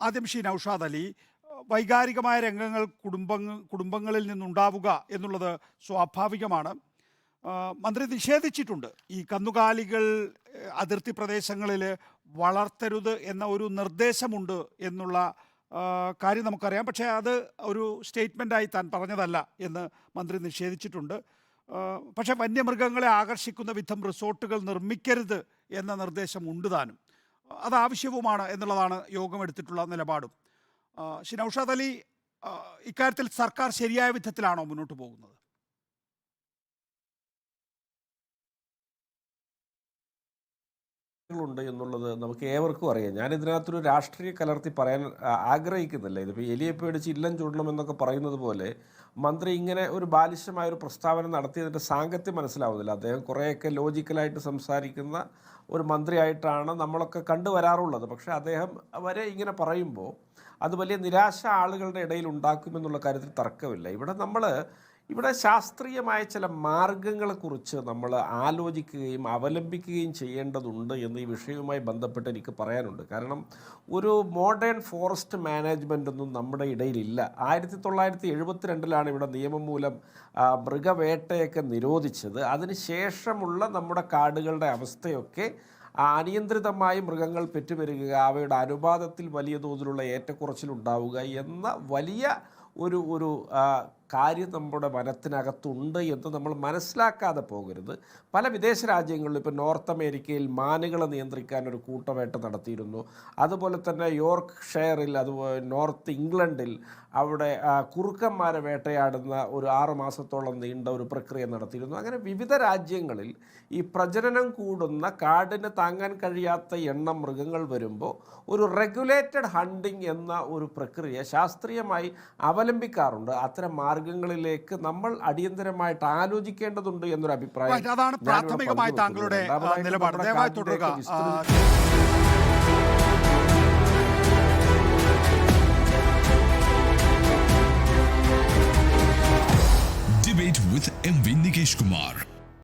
ആദ്യം ഷി നൌഷാദ് അലി വൈകാരികമായ രംഗങ്ങൾ കുടുംബങ്ങൾ കുടുംബങ്ങളിൽ നിന്നുണ്ടാവുക എന്നുള്ളത് സ്വാഭാവികമാണ്. മന്ത്രി നിഷേധിച്ചിട്ടുണ്ട്. ഈ കന്നുകാലികൾ അതിർത്തി പ്രദേശങ്ങളിൽ വളർത്തരുത് എന്ന ഒരു നിർദ്ദേശമുണ്ട് എന്നുള്ള കാര്യം നമുക്കറിയാം. പക്ഷേ അത് ഒരു സ്റ്റേറ്റ്മെന്റായി താൻ പറഞ്ഞതല്ല എന്ന് മന്ത്രി നിഷേധിച്ചിട്ടുണ്ട്. പക്ഷേ വന്യമൃഗങ്ങളെ ആകർഷിക്കുന്ന വിധം റിസോർട്ടുകൾ നിർമ്മിക്കരുത് എന്ന നിർദ്ദേശം ഉണ്ട് താനും. അത് ആവശ്യവുമാണ് എന്നുള്ളതാണ് യോഗം എടുത്തിട്ടുള്ള നിലപാടും ശ്രീ നൌഷാദ് അലി ഇക്കാര്യത്തിൽ സർക്കാർ ശരിയായ വിധത്തിലാണോ മുന്നോട്ട് പോകുന്നത്? ഉണ്ട് എന്നുള്ളത് നമുക്ക് ഏവർക്കും അറിയാം. ഞാൻ ഇതിനകത്തൊരു രാഷ്ട്രീയ കലർത്തി പറയാൻ ആഗ്രഹിക്കുന്നില്ല. ഇതിപ്പോൾ എലിയെ പേടിച്ച് ഇല്ലം ചൂടണം എന്നൊക്കെ പറയുന്നത് പോലെ മന്ത്രി ഇങ്ങനെ ഒരു ബാലിശമായ ഒരു പ്രസ്താവന നടത്തിയതിന്റെ സാങ്കത്യം മനസ്സിലാവുന്നില്ല. അദ്ദേഹം കുറേയൊക്കെ ലോജിക്കലായിട്ട് സംസാരിക്കുന്ന ഒരു മന്ത്രിയായിട്ടാണ് നമ്മളൊക്കെ കണ്ടുവരാറുള്ളത് പക്ഷേ അദ്ദേഹം വരെ ഇങ്ങനെ പറയുമ്പോൾ അത് വലിയ നിരാശ ആളുകളുടെ ഇടയിൽ ഉണ്ടാക്കുമെന്നുള്ള കാര്യത്തിൽ തർക്കമില്ല. ഇവിടെ നമ്മൾ ഇവിടെ ശാസ്ത്രീയമായ ചില മാർഗങ്ങളെക്കുറിച്ച് നമ്മൾ ആലോചിക്കുകയും അവലംബിക്കുകയും ചെയ്യേണ്ടതുണ്ട് എന്ന് ഈ വിഷയവുമായി ബന്ധപ്പെട്ട് എനിക്ക് പറയാനുണ്ട്. കാരണം ഒരു മോഡേൺ ഫോറസ്റ്റ് മാനേജ്മെന്റ് ഒന്നും നമ്മുടെ ഇടയിലില്ല. ആയിരത്തി തൊള്ളായിരത്തി എഴുപത്തിരണ്ടിലാണ് ഇവിടെ നിയമം മൂലം മൃഗവേട്ടയൊക്കെ നിരോധിച്ചത്. അതിനുശേഷമുള്ള നമ്മുടെ കാടുകളുടെ അവസ്ഥയൊക്കെ അനിയന്ത്രിതമായി മൃഗങ്ങൾ പെറ്റുപെരുകുക അവയുടെ അനുപാതത്തിൽ വലിയ തോതിലുള്ള ഏറ്റക്കുറച്ചിലുണ്ടാവുക എന്ന വലിയ ഒരു ഒരു കാര്യം നമ്മുടെ വനത്തിനകത്തുണ്ട് എന്ന് നമ്മൾ മനസ്സിലാക്കാതെ പോകരുത്. പല വിദേശ രാജ്യങ്ങളിലും ഇപ്പോൾ നോർത്ത് അമേരിക്കയിൽ മാനുകളെ നിയന്ത്രിക്കാൻ ഒരു കൂട്ടവേട്ട നടത്തിയിരുന്നു. അതുപോലെ തന്നെ യോർക്ക് ഷെയറിൽ അതുപോലെ നോർത്ത് ഇംഗ്ലണ്ടിൽ അവിടെ കുറുക്കന്മാരെ വേട്ടയാടുന്ന ഒരു ആറ് മാസത്തോളം നീണ്ട ഒരു പ്രക്രിയ നടത്തിയിരുന്നു. അങ്ങനെ വിവിധ രാജ്യങ്ങളിൽ ഈ പ്രജനനം കൂടുന്ന കാടിന് താങ്ങാൻ കഴിയാത്ത എണ്ണം മൃഗങ്ങൾ വരുമ്പോൾ ഒരു റെഗുലേറ്റഡ് ഹണ്ടിങ് എന്ന ഒരു പ്രക്രിയ ശാസ്ത്രീയമായി അവലംബിക്കാറുണ്ട്. അത്തരം മാർഗങ്ങളിലേക്ക് നമ്മൾ അടിയന്തരമായിട്ട് ആലോചിക്കേണ്ടതുണ്ട് എന്നൊരു അഭിപ്രായം അതാണ് പ്രാഥമികമായി. താങ്കളുടെ നിലപാട് ദയവായി തുടരുക